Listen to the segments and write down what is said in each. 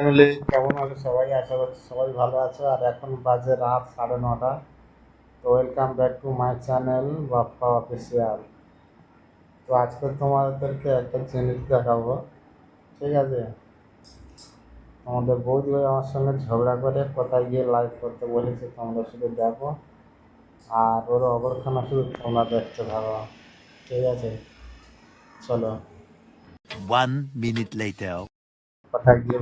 Family কেমন আছে সবাই? আশা করছি সবাই ভালো আছে। আর এখন বাজে রাত সাড়ে নটা। তো welcome back to my channel Bappa official তো আজকে তোমাদেরকে একটা জিনিস দেখাবো। ঠিক আছে? আমাদের বৌদি ভাই আমার সঙ্গে ঝগড়া করে কোথায় গিয়ে লাইভ করতে বলেছে তোমরা শুধু দেখো আর ওর অবরখানা শুধু তোমরা দেখতে থাকো। ঠিক আছে? চলো। One minute later. কোথায় গিয়ে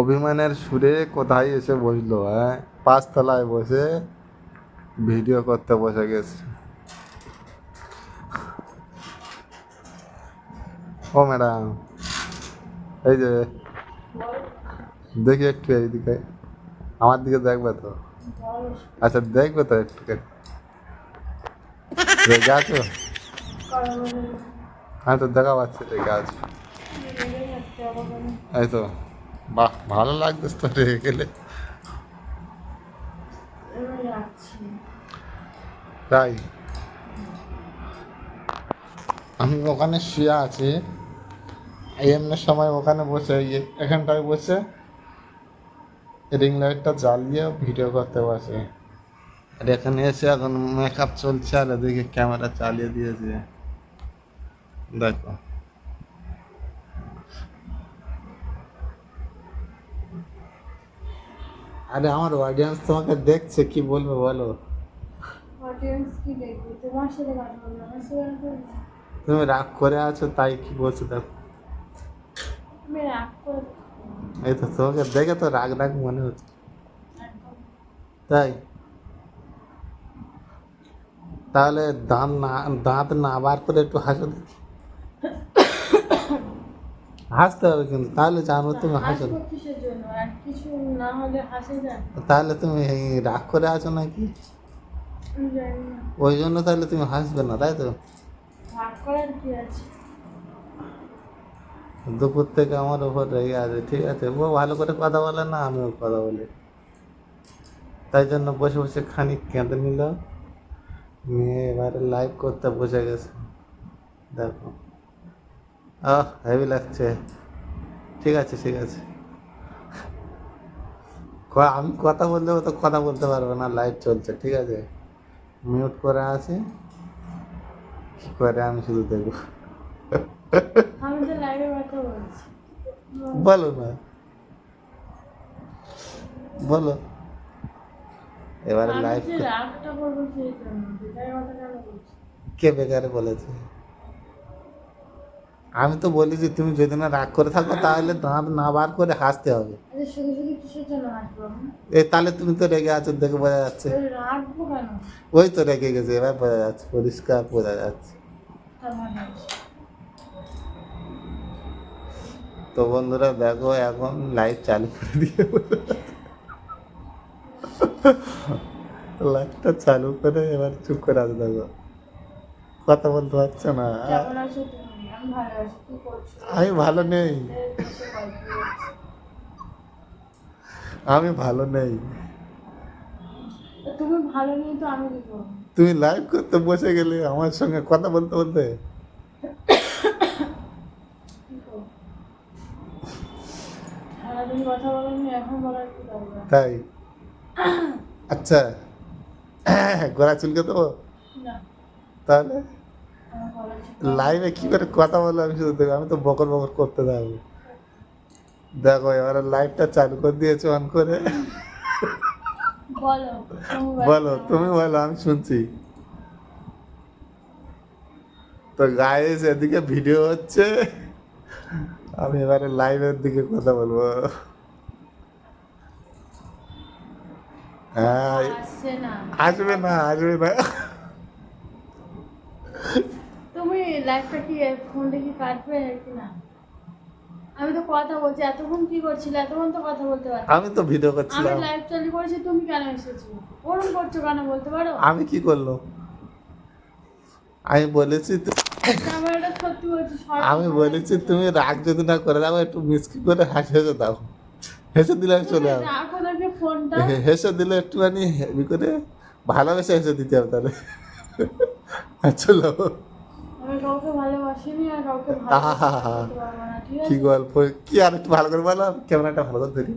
অভিমানের সুরে কোথায় এসে বসল হ্যাঁ? পাঁচতলায় বসে ভিডিও করতে বসে গেছে। ও ম্যাডাম, এই যে, দেখি একটু এইদিকে, আমার দিকে দেখবে তো? আচ্ছা দেখবে তো একটু। রেগে হ্যাঁ তো দেখা পাচ্ছি রেগে আছো। এই তো। বাহ, ভালো লাগছে তো রেগে গেলে। তাই। আমি ওখানে শুয়ে আছি। এমনি সময় ওখানে বসে এখানটায় বসে রিং লাইটটা জ্বালিয়ে ভিডিও করতে বসে। আর এখানে এসে এখন মেকআপ চলছে আর এদিকে ক্যামেরা চালিয়ে দিয়েছে। দেখো। আরে আমার অডিয়েন্স তোমাকে দেখছে কি বলবে বলো? অডিয়েন্স কি দেখবে? তোমার সাথে কথা বলব আমার সাথে কথা বলব না। তুমি রাগ করে আছো তাই কি বলছো দেখো। আমি রাগ করে এই তো তোমাকে দেখে তো রাগ রাগ মনে হচ্ছে। তাই? তাহলে দাঁত না দাঁত না বার করে একটু হাসো দেখি। হাসতে হবে কিন্তু তাহলে জানো তুমি হাসো না। তাহলে তুমি রাগ করে আছো নাকি? ওই জন্য তাহলে তুমি হাসবে না তাই তো? দুপুর থেকে আমার উপর রেগে আছে ঠিক আছে। ও ভালো করে কথা বলে না আমিও কথা বলি। তাই জন্য বসে বসে খানিক কেঁদে নিল। নিয়ে এবারে লাইভ করতে বসে গেছে। দেখো। আহ হেভি লাগছে। ঠিক আছে ঠিক আছে। আমি কথা বললেও তো কথা বলতে পারব না লাইভ চলছে ঠিক আছে? মিউট করে আছে। কি করে আমি শুধু দেখব? বলো না। বলো। এবারে লাইভ কে বেকারে বলেছে? আমি তো বলি যে তুমি যদি না রাগ করে থাকো তাহলে দাঁত না বার করে হাসতে হবে। এই তাহলে তুমি তো রেগে আছো দেখে বোঝা যাচ্ছে। ওই তো রেগে গেছে এবার বোঝা যাচ্ছে পরিষ্কার বোঝা যাচ্ছে। তা বন্ধুরা দেখো এখন লাইট চালু করে দিয়ে লাইভটা চালু করে এবার চুপ করে আছে দেখো। কথা বলতে পারছ না। আমি ভালো নেই। আমি ভালো নেই। তুমি ভালো নেই তো আমি তুমি লাইভ করতে বসে গেলে আমার সঙ্গে কথা বলতে বলতে? তাই? আচ্ছা। গলা চুলকে দেবো? তাহলে? লাইভে কি করে কথা বলব আমি শুধু দেখব আমি তো বকর বকর করতে থাকব দেখো এবারে লাইভটা চালু করে দিয়েছ অন করে। বলো তুমি বলো। আমি শুনছি। তো গাইস এদিকে ভিডিও হচ্ছে। আমি এবারে লাইভের দিকে কথা বলব। হ্যাঁ আসবে না আসবে না তুমি লাইফটা কি ফোনটা কি কাটবে কি না? আমি তো কথা বলছি এতক্ষণ কি করছিলে? এতক্ষণ তো কথা বলতে পারো আমি তো ভিডিও করছিলাম। আমি লাইভ চালু করেছি তুমি কেন এসেছ? ওরম করছ কেন বলতে পারো? আমি কি করল? আমি বলেছি আমি বলেছি তুমি রাগ যদি না করে দাও একটু মিসকি করে হাসি হেসে দাও। হেসে দিলে আমি চলে যাব। হেসে দিলে একটুখানি হেভি করে ভালোবেসে হেসে দিতে হবে তাহলে। চলো। আমি কাউকে ভালোবাসিনি আর কাউকে কি গল্প কি আর একটু ভালো করে বলো? ক্যামেরাটা ভালো করে ধরি।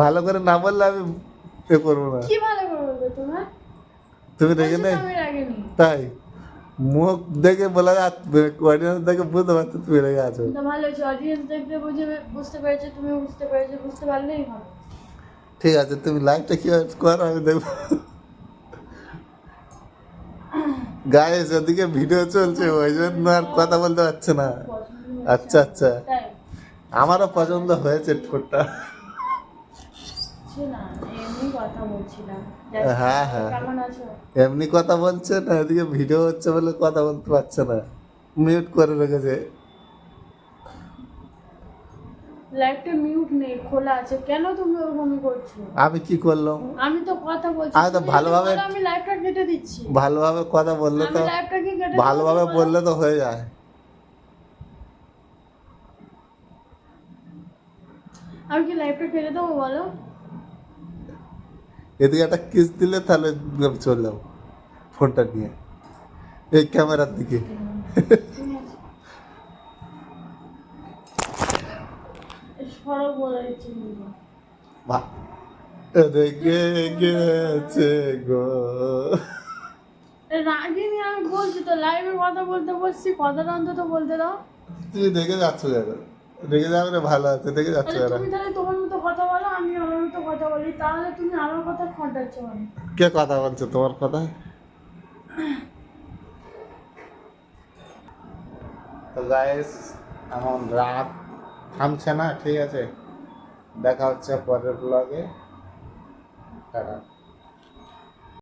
ভালো করে না বললে আমি এ করব না। কি ভালো করে বলবে তোমার তুমি রেগে নেই? তাই? মুখ দেখে বলা অডিয়েন্স দেখে বুঝতে পারছ তুমি রেগে আছো। ভালো হয়েছে অডিয়েন্স বুঝে বুঝতে পেরেছে তুমি বুঝতে পেরেছ বুঝতে পারলেই হবে। ঠিক আছে তুমি লাইভটা কি করো? আমি দেখব। গায়ে যেদিকে ভিডিও চলছে ওই জন্য আর কথা বলতে পারছে না। আচ্ছা আচ্ছা। আমারও পছন্দ হয়েছে ঠোঁটটা। হ্যাঁ, হ্যাঁ। এমনি কথা বলছে না এদিকে ভিডিও হচ্ছে বলে কথা বলতে পারছে না। মিউট করে রেখেছে। লাইভটা মিউট নেই খোলা আছে। কেন তুমি ওরকম করছ? আমি কি করলাম? আমি তো কথা বলছি আমি তো ভালোভাবে- আমি লাইভটা কেটে দিচ্ছি। ভালোভাবে কথা বললে তো লাইভটা কি কেটে ভালোভাবে বললে তো হয়ে যায়। আমি কি লাইভটা কেটে দেবো বলো? এদিকে একটা কিস দিলে তাহলে চলে যাব ফোনটা নিয়ে। এই ক্যামেরার দিকে। ঠিক আছে। সরব বলে দিচ্ছি কিন্তু। বা- রেগে গেছে গো। রাগিনি আমি বলছি তো লাইভে কথা বলতে বলছি কথাটা অন্তত বলতে দাও। তুমি রেগে যাচ্ছ কেন? রেগে যাবে না ভালো আছে রেগে যাচ্ছ কেন? তুমি তাহলে তোমার মতো কথা বলো আমি আমার মতো কথা বলি তাহলে তুমি আমার কথা খটাচ্ছ মানে কে কথা বলছে তোমার কথা তো গাইস এখন রাত থামছে না ঠিক আছে? দেখা হচ্ছে পরের ব্লগে টাটা।